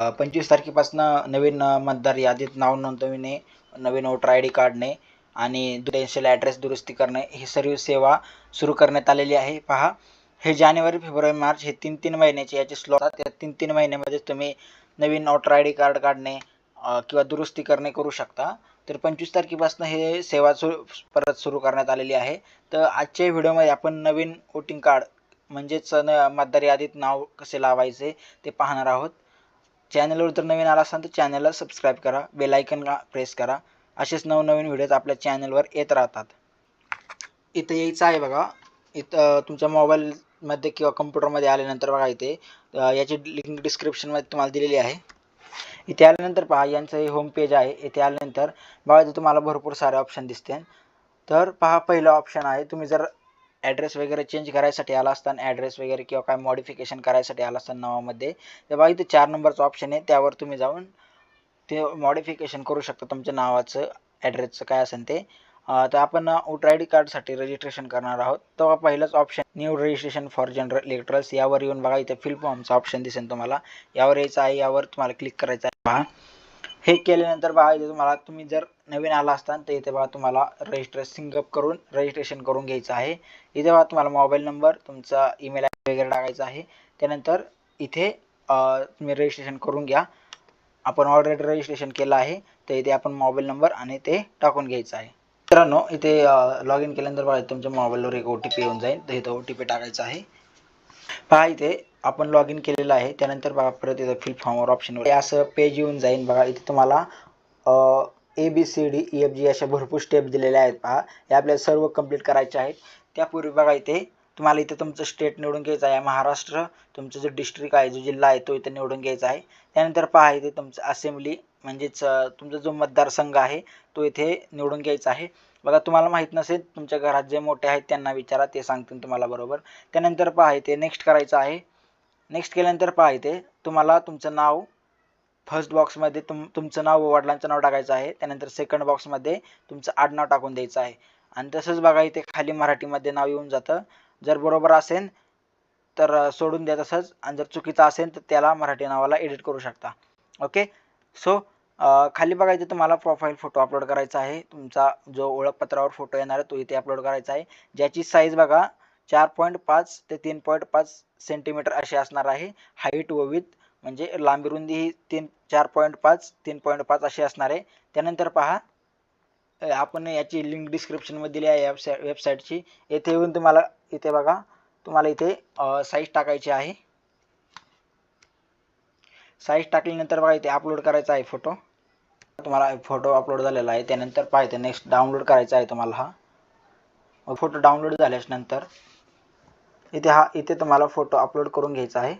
पंचवीस तारखेपासून नवीन मतदार यादीत नाव नोंदविणे नवीन वोटर आय डी काढणे आणि रेन्शियल ॲड्रेस दुरुस्ती करणे ही सर्व सेवा सुरू करण्यात आलेली आहे. पहा हे जानेवारी फेब्रुवारी मार्च हे तीन तीन महिन्याचे याचे स्लॉट आहेत. त्या तीन तीन महिन्यामध्ये तुम्ही नवीन वोटर आय डी कार्ड काढणे किंवा दुरुस्ती करणे करू शकता. तर पंचवीस तारखेपासून हे सेवा सुरू परत सुरू करण्यात आलेली आहे. तर आजच्या व्हिडिओमध्ये आपण नवीन वोटिंग कार्ड म्हणजेच न मतदार यादीत नाव कसे लावायचे ते पाहणार आहोत. चॅनलवर जर नवीन आला असाल तर चॅनलला सबस्क्राईब करा बेल आयकनला प्रेस करा. असेच नवनवीन व्हिडिओज आपल्या चॅनलवर येत राहतात. इथं यायचं आहे बघा. इथं तुमच्या मोबाईलमध्ये किंवा कम्प्युटरमध्ये आल्यानंतर बघा इथे याची लिंक डिस्क्रिप्शनमध्ये तुम्हाला दिलेली आहे. इथे आल्यानंतर पहा यांचं हे होम पेज आहे. इथे आल्यानंतर बघा इथे तुम्हाला भरपूर सारे ऑप्शन दिसते. तर पहा पहिलं ऑप्शन आहे तुम्ही जर ॲड्रेस वगैरे चेंज करायसाठी आला असताना ॲड्रेस वगैरे किंवा काय मॉडिफिकेशन करायसाठी आला असताना नावामध्ये तर बघा इथे चार नंबरचं ऑप्शन आहे. त्यावर तुम्ही जाऊन ते मॉडिफिकेशन करू शकता तुमच्या नावाचं ॲड्रेसचं काय असेल ते. तर आपण वोटर आय डी कार्डसाठी रजिस्ट्रेशन करणार आहोत. तेव्हा पहिलंच option new registration for general electorals यावर येऊन बघा इथे फिल फॉर्मचं ऑप्शन दिसेल तुम्हाला. यावर यायचं आहे यावर तुम्हाला क्लिक करायचं आहे. पहा. हे केल्यानंतर बघा इथे तुम्हाला तुम्ही जर नवीन आला असताल तर इथे बघा तुम्हाला रजिस्ट्रेशन अप करून रजिस्ट्रेशन करून घ्यायचं आहे. इथे बघा तुम्हाला मोबाईल नंबर तुमचा ईमेल आय वगैरे टाकायचा आहे. त्यानंतर इथे तुम्ही रजिस्ट्रेशन करून घ्या. आपण ऑलरेडी रजिस्ट्रेशन केलं आहे तर इथे आपण मोबाईल नंबर आणि ते टाकून घ्यायचं आहे. मित्रांनो इथे लॉग इन केल्यानंतर बघा तुमच्या मोबाईलवर एक ओ टी पी येऊन जाईल. तर इथं ओ टी पी टाकायचा आहे. पहा इथे आपण लॉग इन केलेलं आहे. त्यानंतर बघा परत इथं फिल फॉर्मवर ऑप्शनवर असं पेज येऊन जाईल बघा इथे तुम्हाला A B C D E F G अशा भरपूर स्टेप दिलेल्या आहेत. पहा हे आपल्याला सर्व कंप्लीट करायचे आहेत. त्यापूर्वी बघा इथे तुम्हाला इथे तुमचं स्टेट निवडून घ्यायचं आहे. महाराष्ट्र तुमचं जो डिस्ट्रिक्ट आहे जो जिल्हा आहे तो इथे निवडून घ्यायचा आहे. त्यानंतर पहा इथे तुमचं असेंब्ली म्हणजेच तुमचा जो मतदारसंघ आहे तो इथे निवडून घ्यायचा आहे. बघा तुम्हाला माहीत नसेल तुमच्या घरात जे मोठे आहेत त्यांना विचारा ते सांगतील तुम्हाला बरोबर. त्यानंतर पहा इथे नेक्स्ट करायचं आहे. नेक्स्ट केल्यानंतर पहा इथे तुम्हाला तुमचं नाव फर्स्ट बॉक्समध्ये तुम तुमचं नाव व वडिलांचं नाव टाकायचं आहे. त्यानंतर सेकंड बॉक्समध्ये तुमचं आडनाव टाकून द्यायचं आहे. आणि तसंच बघा इथे खाली मराठीमध्ये नाव येऊन जातं. जर बरोबर असेल तर सोडून द्या तसंच. आणि जर चुकीचं असेल तर त्याला मराठी नावाला एडिट करू शकता. ओके सो खाली बघा इथे तुम्हाला प्रोफाईल फोटो अपलोड करायचा आहे. तुमचा जो ओळखपत्रावर फोटो येणार आहे तो इथे अपलोड करायचा आहे. ज्याची साईज बघा चार पॉईंट पाच ते तीन पॉईंट पाच सेंटीमीटर अशी असणार आहे. हाईट व विथ म्हणजे लांबी रुंदी ही तीन चार पॉईंट पाच तीन पॉईंट पाच अशी असणार आहे. त्यानंतर पहा आपण याची लिंक डिस्क्रिप्शनमध्ये दिली आहे वेबसाईट वेबसाईटची येथे येऊन तुम्हाला इथे बघा तुम्हाला इथे साईज टाकायची आहे. साईज टाकल्यानंतर बघा इथे अपलोड करायचा आहे फोटो तुम्हाला फोटो अपलोड झालेला आहे. त्यानंतर पहा नेक्स्ट डाउनलोड करायचा आहे तुम्हाला हा. फोटो डाउनलोड झाल्याच नंतर इथे हा इथे तुम्हाला फोटो अपलोड करून घ्यायचा आहे.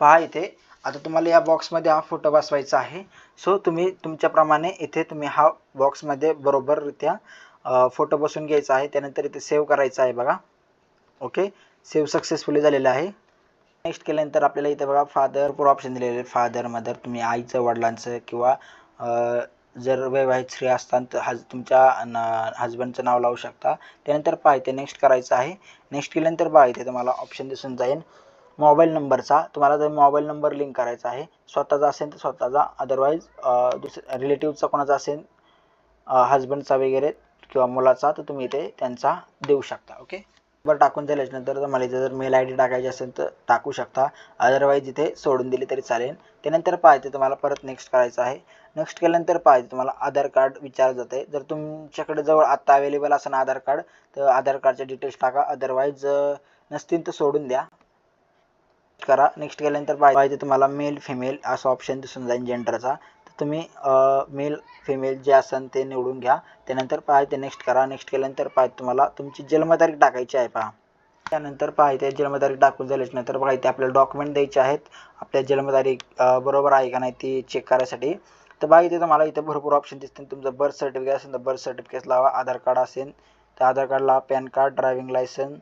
पहा इथे. आता तुम्हाला या बॉक्समध्ये हा फोटो बसवायचा आहे. सो तुम्ही तुमच्याप्रमाणे इथे तुम्ही हा बॉक्समध्ये बरोबररित्या फोटो बसवून घ्यायचा आहे. त्यानंतर इथे सेव्ह करायचा आहे बघा. ओके सेव्ह सक्सेसफुली झालेला आहे. नेक्स्ट केल्यानंतर आपल्याला इथे बघा फादर पूर ऑप्शन दिलेले आहे फादर मदर तुम्ही आईचं वडिलांचं किंवा जर वैवाहिक स्त्री असतात तर हज तुमच्या हजबंडचं नाव लावू शकता. त्यानंतर पहा इथे नेक्स्ट करायचं आहे. नेक्स्ट केल्यानंतर पहा इथे तुम्हाला ऑप्शन दिसून जाईल. मोबाईल नंबरचा तुम्हाला जर मोबाईल नंबर लिंक करायचा आहे स्वतःचा असेल तर स्वतःचा अदरवाईज दुसऱ्या रिलेटिव्हचा कोणाचा असेल हजबंडचा वगैरे किंवा मुलाचा तर तुम्ही इथे त्यांचा देऊ शकता ओके बरं टाकून झाल्याच्यानंतर तुम्हाला इथे जर मेल आय डी टाकायची असेल तर टाकू शकता. अदरवाईज इथे सोडून दिली तरी चालेल. त्यानंतर पाहिजे तुम्हाला परत नेक्स्ट करायचं आहे. नेक्स्ट केल्यानंतर पाहिजे तुम्हाला आधार कार्ड विचारलं जाते जर तुमच्याकडे जवळ आत्ता अवेलेबल असेल आधार कार्ड तर आधार कार्डचे डिटेल्स टाका. अदरवाईज नसतील तर सोडून द्या. करा. नेक्स्ट केल्यानंतर पाहिजे तुम्हाला मेल फिमेल असं ऑप्शन दिसून जाईल जेंडरचा तर तुम्ही मेल फिमेल जे असेल ते निवडून घ्या. त्यानंतर पाहिजे नेक्स्ट करा. नेक्स्ट केल्यानंतर पाहिजे तुम्हाला तुमची जन्मतारीख टाकायची आहे पहा. त्यानंतर पाहिजे जन्मतारीख टाकून झाल्याच्यानंतर बघा इथे आपल्याला डॉक्युमेंट द्यायचे आहेत. आपल्या जन्मतारीख बरोबर आहे का नाही ती चेक करायसाठी. तर बघा इथे तुम्हाला इथे भरपूर ऑप्शन दिसतील. तुमचं बर्थ सर्टिफिकेट असेल तर बर्थ सर्टिफिकेट लावा. आधार कार्ड असेल तर आधार कार्ड लावा. पॅन कार्ड ड्रायव्हिंग लायसन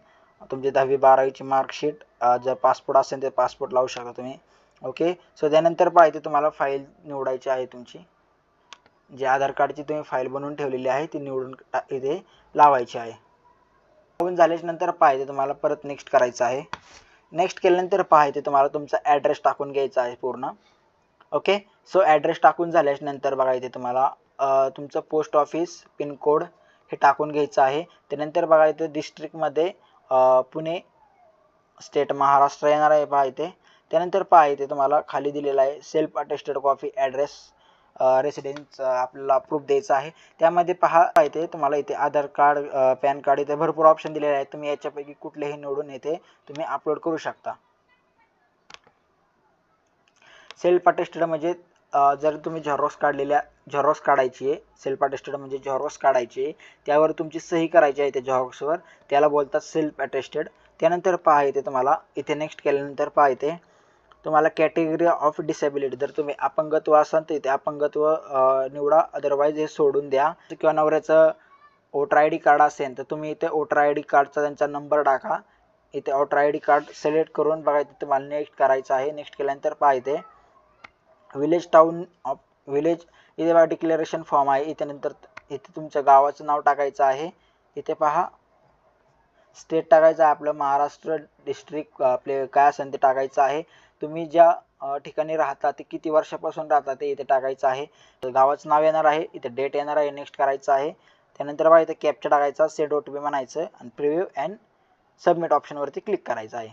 तुमची दहावी बारावीची मार्कशीट जर पासपोर्ट असेल तर पासपोर्ट लावू शकता तुम्ही. ओके सो त्यानंतर पाहिजे तुम्हाला फाईल निवडायची आहे तुमची. जे आधार कार्डची तुम्ही फाईल बनवून ठेवलेली आहे ती निवडून टा- इथे लावायची आहे. लावून झाल्याच्यानंतर पाहिजे तुम्हाला परत नेक्स्ट करायचं आहे. नेक्स्ट केल्यानंतर पाहिजे तुम्हाला तुमचा ॲड्रेस टाकून घ्यायचा आहे पूर्ण. ओके सो ॲड्रेस टाकून झाल्याच्यानंतर बघा इथे तुम्हाला तुमचं पोस्ट ऑफिस पिनकोड हे टाकून घ्यायचं आहे. त्यानंतर बघा इथे डिस्ट्रिक्टमध्ये पुणे स्टेट महाराष्ट्र येणार आहे पहा इथे. त्यानंतर पहा इथे तुम्हाला खाली दिलेला आहे self attested copy address residence आपल्याला प्रूफ द्यायचा आहे. त्यामध्ये पहा इथे तुम्हाला इथे आधार कार्ड पॅन कार्ड इथे भरपूर ऑप्शन दिलेले आहेत. तुम्ही याच्यापैकी कुठलेही निवडून इथे तुम्ही अपलोड करू शकता. सेल्फ अटेस्टेड म्हणजे जर तुम्ही झेरॉक्स काढलेल्या झेरॉक्स काढायची आहे सेल्फ अटेस्टेड म्हणजे झेरॉक्स काढायची आहे त्यावर तुमची सही करायची आहे त्या झेरॉक्सवर त्याला बोलतात सेल्फ अटेस्टेड त्यानंतर पहा येते तुम्हाला इथे नेक्स्ट केल्यानंतर पहा येते तुम्हाला कॅटेगरी ऑफ डिसेबिलिटी जर तुम्ही अपंगत्व असाल तर इथे अपंगत्व निवडा अदरवाईज हे सोडून द्या. किंवा नवऱ्याचं वोटर आय डी कार्ड असेल तर तुम्ही इथे वोटर आय डी कार्डचा त्यांचा नंबर टाका. इथे voter I D card select करून बघा इथे तुम्हाला नेक्स्ट करायचं आहे. नेक्स्ट केल्यानंतर पहा इथे विलेज टाऊन ऑफ विलेज इथे बघा डिक्लेरेशन फॉर्म आहे. इथे नंतर इथे तुमच्या गावाचं नाव टाकायचं आहे. इथे पहा. स्टेट टाकायचं आहे आपलं. महाराष्ट्र डिस्ट्रिक्ट आपले काय असेल ते टाकायचं आहे. तुम्ही ज्या ठिकाणी राहता ते किती वर्षापासून राहता ते इथे टाकायचं आहे. तर गावाचं नाव येणार आहे. इथे डेट येणार आहे. नेक्स्ट करायचं आहे. त्यानंतर बघा इथे कॅप्चा टाकायचा. सेट ओ टी पी म्हणायचं. आणि प्रिव्ह्यू अँड सबमिट ऑप्शनवरती क्लिक करायचं आहे.